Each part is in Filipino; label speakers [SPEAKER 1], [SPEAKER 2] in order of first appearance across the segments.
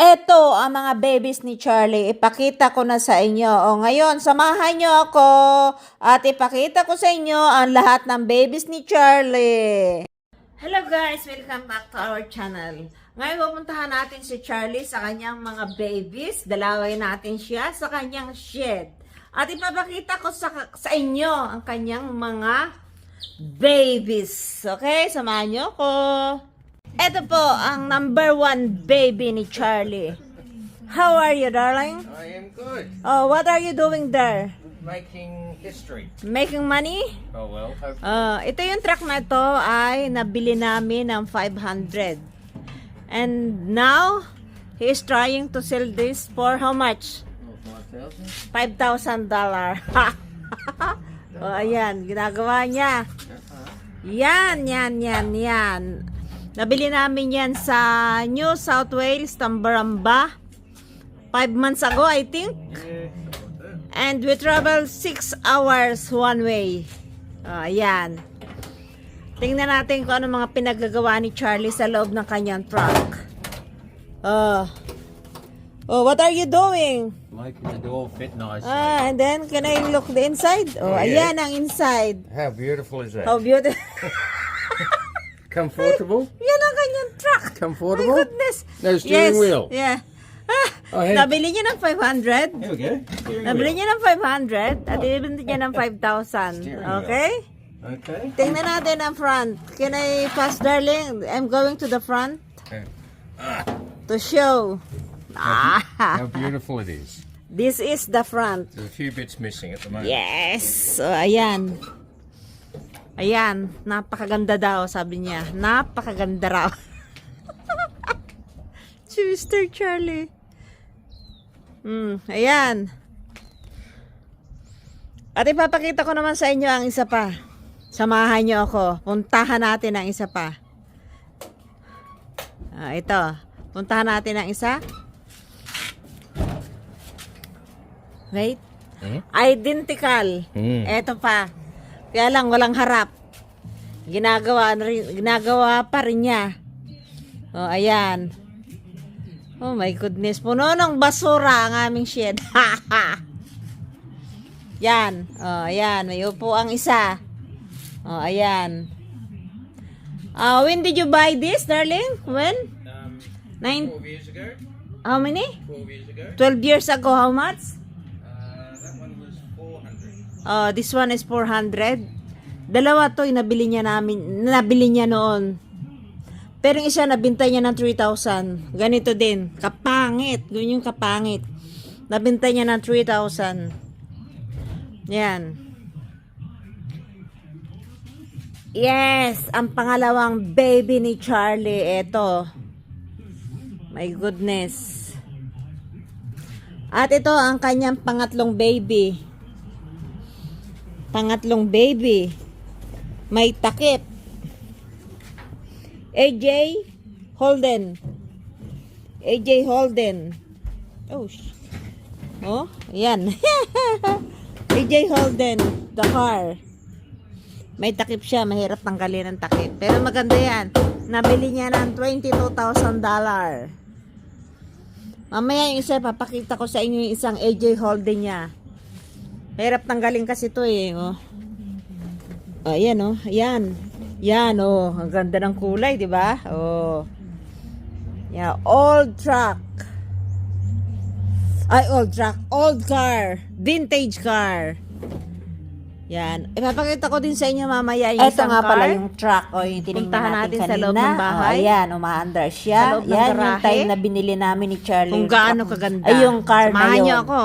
[SPEAKER 1] Eto ang mga babies ni Charlie. Ipakita ko na sa inyo. O ngayon, samahan nyo ako at ipakita ko sa inyo ang lahat ng babies ni Charlie. Hello guys! Welcome back to our channel. Ngayon, pupuntahan natin si Charlie sa kanyang mga babies. Dalaway natin siya sa kanyang shed. At ipapakita ko sa, sa inyo ang kanyang mga babies. Okay? Samahan nyo ako. Ito po ang number one baby ni Charlie. How are you, darling?
[SPEAKER 2] I am good.
[SPEAKER 1] Oh, what are you doing there?
[SPEAKER 2] Making history.
[SPEAKER 1] Making money?
[SPEAKER 2] Oh well. Hope
[SPEAKER 1] Uh, ito yung truck na to ay nabili namin ng 500. And now, he is trying to sell this for how much?
[SPEAKER 2] five thousand.
[SPEAKER 1] $5,000. oh, ayan, ginagawa niya. Yan, yan, yan, yan. Nabili namin yan sa New South Wales, Tambaramba. Five months ago, I think. And we travel 6 hours one way. Ah, ayan. Tingnan natin kung ano mga pinagagawa ni Charlie sa loob ng kanyang truck. Oh. Oh, what are you doing?
[SPEAKER 2] Making the door fit nicely.
[SPEAKER 1] Ah, and then can I look the inside? Oh,
[SPEAKER 2] Oh, yeah.
[SPEAKER 1] ayan ang inside.
[SPEAKER 2] How beautiful is that?
[SPEAKER 1] How beautiful.
[SPEAKER 2] Comfortable.
[SPEAKER 1] yan ang kanyang truck. My
[SPEAKER 2] Comfortable.
[SPEAKER 1] goodness.
[SPEAKER 2] No steering
[SPEAKER 1] yes.
[SPEAKER 2] wheel.
[SPEAKER 1] Yeah. Ah,
[SPEAKER 2] Oh, hey.
[SPEAKER 1] nabili niya ng 500.
[SPEAKER 2] Here we go. Steering
[SPEAKER 1] Nabili
[SPEAKER 2] wheel.
[SPEAKER 1] niya ng 500 at ibinti niya ng 5,000.
[SPEAKER 2] Steering wheel.
[SPEAKER 1] Okay?
[SPEAKER 2] Okay.
[SPEAKER 1] Tingnan natin ang front. Can I pass, darling? I'm going to the front to show. Ah,
[SPEAKER 2] How beautiful it is.
[SPEAKER 1] this is the front.
[SPEAKER 2] There's a few bits missing at the moment.
[SPEAKER 1] Yes. So, ayan. Ayan. Napakaganda daw, sabi niya. Napakaganda raw. si Mr. Charlie. Hmm, ayan. At ipapakita ko naman sa inyo ang isa pa. Samahan niyo ako. Puntahan natin ang isa pa. Ah, ito. Puntahan natin ang isa. Wait.
[SPEAKER 2] Hmm?
[SPEAKER 1] Identical.
[SPEAKER 2] Hmm.
[SPEAKER 1] Eto pa. Kaya lang walang harap. Ginagawa ginagawa pa rin niya. Oh, ayan. Oh my goodness. Puno ng basura ang aming shed. yan. Oh, ayan. May upo ang isa. Oh, ayan. Uh, when did you buy this, darling? When?
[SPEAKER 2] Um,
[SPEAKER 1] Nine,
[SPEAKER 2] years ago.
[SPEAKER 1] how many?
[SPEAKER 2] 12 years ago.
[SPEAKER 1] 12 years ago, how much?
[SPEAKER 2] Uh, that one was 400.
[SPEAKER 1] Uh, this one is 400. Dalawa to, nabili niya namin, nabili niya noon. Pero yung isa, nabintay niya ng 3,000. Ganito din. Kapangit. Yun yung kapangit. Nabintay niya ng 3,000. Yan. Yes, ang pangalawang baby ni Charlie, eto. My goodness. At ito ang kanyang pangatlong baby. Pangatlong baby. May takip. AJ Holden. AJ Holden. Oh, oh, ayan. AJ Holden, the car. May takip siya, mahirap tanggalin ang takip. Pero maganda yan. Nabili niya ng $22,000. Mamaya yung isa, papakita ko sa inyo yung isang AJ Holden niya. Hirap tanggalin kasi to eh. Oh. Oh, ayan oh. Ayan. Yan oh. Ang ganda ng kulay, di ba? Oh. Yeah, old truck. Ay, old truck. Old car. Vintage car. Yan. Ipapakita ko din sa inyo mamaya yung
[SPEAKER 3] Ito nga
[SPEAKER 1] car.
[SPEAKER 3] pala yung truck o yung tinignan natin,
[SPEAKER 1] natin
[SPEAKER 3] kanina.
[SPEAKER 1] sa loob ng bahay.
[SPEAKER 3] O, ayan, umaandar siya.
[SPEAKER 1] Sa loob ng
[SPEAKER 3] yan yung
[SPEAKER 1] garahe.
[SPEAKER 3] time na binili namin ni Charlie.
[SPEAKER 1] Kung
[SPEAKER 3] yung
[SPEAKER 1] gaano kaganda.
[SPEAKER 3] Ay, yung car
[SPEAKER 1] Samahan
[SPEAKER 3] na yun.
[SPEAKER 1] niyo ako.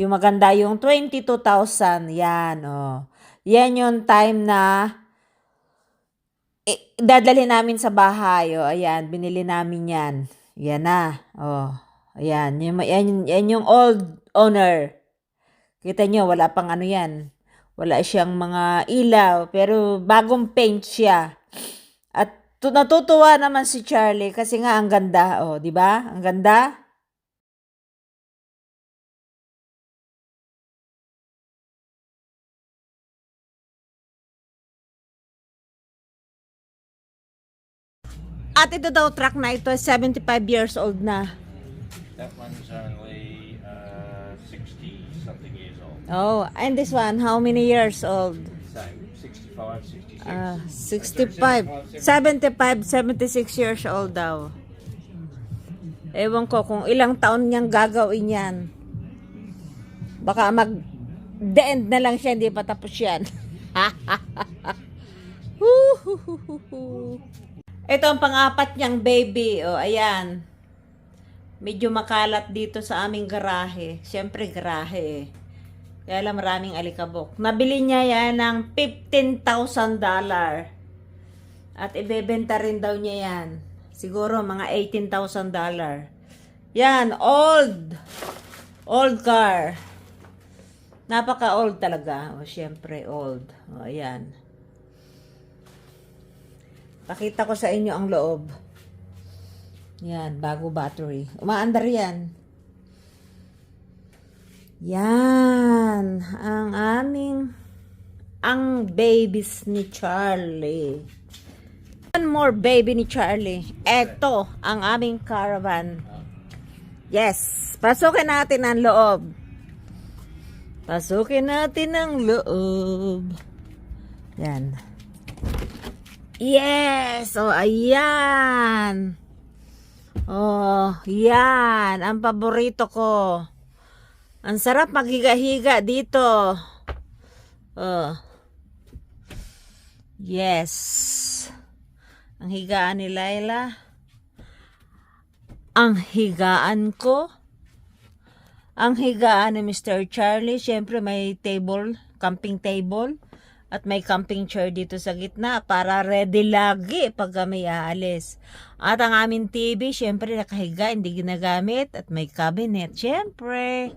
[SPEAKER 3] Yung maganda, yung 22,000. Yan, oh. Yan yung time na eh, dadali namin sa bahay. Oh, ayan, binili namin yan. Yan na. Oh, ayan. Yung, yan, yan yung old owner. Kita nyo, wala pang ano yan. Wala siyang mga ilaw, pero bagong paint siya. At tu- natutuwa naman si Charlie kasi nga ang ganda, oh, 'di ba? Ang ganda.
[SPEAKER 1] At ito daw truck na ito, 75 years old na.
[SPEAKER 2] is only uh, 60 something years old.
[SPEAKER 1] Oh, and this one, how many years old?
[SPEAKER 2] Same, 65, 66.
[SPEAKER 1] Ah, 65. 75, 76 years old daw. Ewan ko kung ilang taon niyang gagawin yan. Baka mag the end na lang siya, hindi pa tapos yan. Ito ang pang-apat niyang baby. O, ayan. Medyo makalat dito sa aming garahe. Siyempre, garahe eh. Kaya lang maraming alikabok. Nabili niya yan ng $15,000 At ibebenta rin daw niya yan. Siguro mga $18,000 Yan, old. Old car. Napaka-old talaga. O, syempre, old. O, ayan. Pakita ko sa inyo ang loob. Yan, bago battery. Umaandar yan. Yan, ang aming, ang babies ni Charlie. One more baby ni Charlie. Eto, ang aming caravan. Yes, pasukin natin ang loob. Pasukin natin ang loob. Yan. Yes! O, ayan. Oh, yan. Ang paborito ko. Ang sarap maghiga-higa dito. Oh. Yes. Ang higaan ni Laila. Ang higaan ko. Ang higaan ni Mr. Charlie. Siyempre may table, camping table. At may camping chair dito sa gitna para ready lagi pag kami aalis. At ang aming TV, syempre nakahiga, hindi ginagamit. At may cabinet, syempre.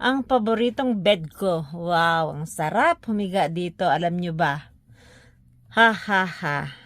[SPEAKER 1] Ang paboritong bed ko. Wow, ang sarap humiga dito. Alam nyo ba? Ha ha ha.